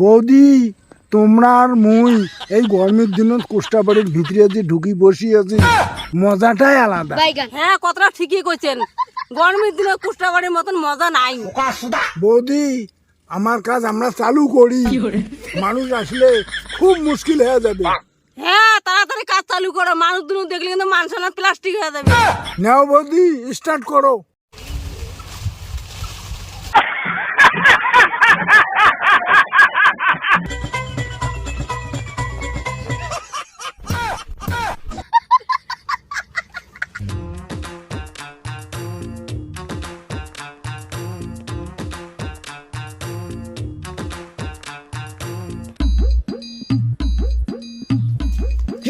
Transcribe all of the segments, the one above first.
বৌদি তোমরা আর মুই এই গরমের দিনত কোষ্টাবাড়ির ভিতরে যে ঢুকি বসি আছি মজাটাই আলাদা। হ্যাঁ কথাটা ঠিকই কইছেন। গরমের দিনে কুষ্টাবাড়ির মতন মজা নাই। বৌদি আমার কাজ আমরা চালু করি। মানুষ আসলে খুব মুশকিল হয়ে যাবে। হ্যাঁ তাড়াতাড়ি কাজ চালু করো। মানুষ দুনো দেখলে কিন্তু মানুষ না প্লাস্টিক হয়ে যাবে। নাও বৌদি স্টার্ট করো।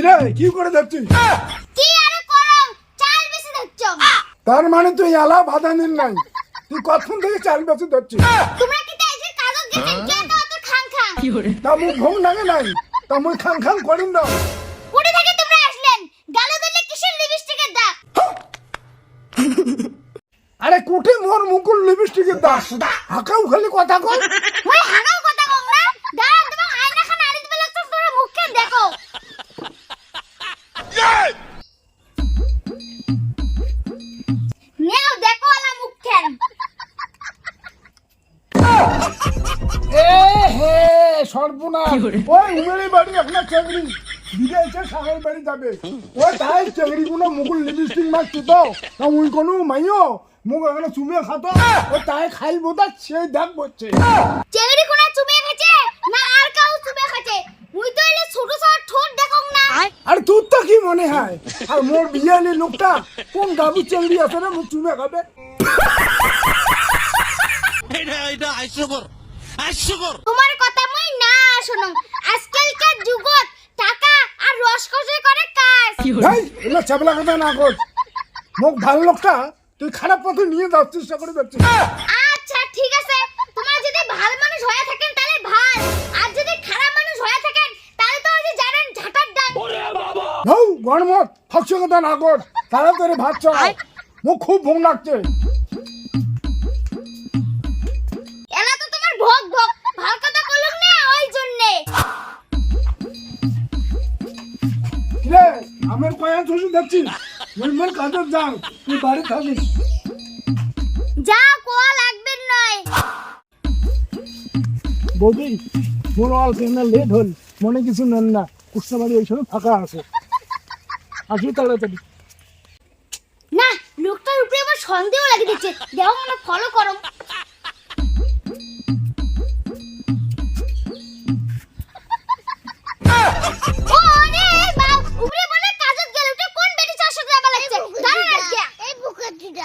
কিরে কি করে যাচ্ছিস কি আর করম? চাল বেশি তার মানে তুই এলা বাধা নিন নাই। তুই কখন থেকে চাল ধরছিস তোমরা কি তাই যে কাগজ গেছেন? কে তো অত খাং খাং? তা মুখ ঘুম লাগে নাই। তা খান খান করিন না। কুড়ি থেকে তোমরা আসলেন। গালে দিলে কিসের লিপস্টিকের দাগ? আরে কুঠে মোর মুকুল লিপস্টিকের দাস হাকাও খালি কথা কই ওই হাগাও এ হে সর্বনাশ। ওই উমেরি বাড়ি আপনার চাকরি বিদেশে সাগর বাড়ি যাবে। ওই তাই চাকরি কোনো মুকুল লিপস্টিক মারছি তো। তা উই কোনো মাইও মুখ এখানে চুমে খাতো। ও তাই খাইব তা সেই দেখ বলছে চেংড়ি কোনা চুমে খাচ্ছে না আর কাউ চুমে খাচ্ছে। মুই তো এলে ছোট ছোট ঠোঁট দেখো না। আর তোর তা কি মনে হয়? আর মোর বিয়ালি লোকটা কোন গাবি চাকরি আছে রে মুখ চুমে খাবে? এটা এটা হাস্যকর হাস্যকর তোমার কথা মই না শুনো আজকালকার যুগত টাকা আর রসকসে করে কাজ। এই এগুলো চাবলা কথা না কর মুখ ভালো লোকটা তুই খারাপ পথে নিয়ে যাওয়ার চেষ্টা করে যাচ্ছিস আচ্ছা ঠিক আছে। তোমার যদি ভালো মানুষ হয়ে থাকেন তাহলে ভালো। আর যদি খারাপ মানুষ হয়ে থাকেন তাহলে তো ওই যে জানেন ঝাঁটার ডাক। হৌ গণমত ফকসে কথা না কর। তাড়াতাড়ি ভাত চড়াও মুখ খুব ভোগ লাগছে। কয়া খুশি যাচ্ছিস মনমন যাও তুই বাড়ি থাকিস যা কোয়া লাগবেন নয়। বৌদি মোর অল কেনা লেট হল মনে কিছু নেন না কুষ্টাবাড়ি ওই সময় ফাঁকা আছে। আসি তাড়াতাড়ি। না লোকটার উপরে আমার সন্দেহ লাগে দিচ্ছে। দেহ মনে ফলো করো।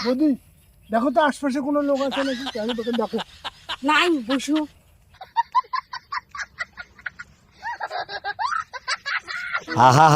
বৌদি দেখো তো আশপাশে কোনো লোক আছে নাকি? আমি তোকে দেখো। নাই বসু। আহা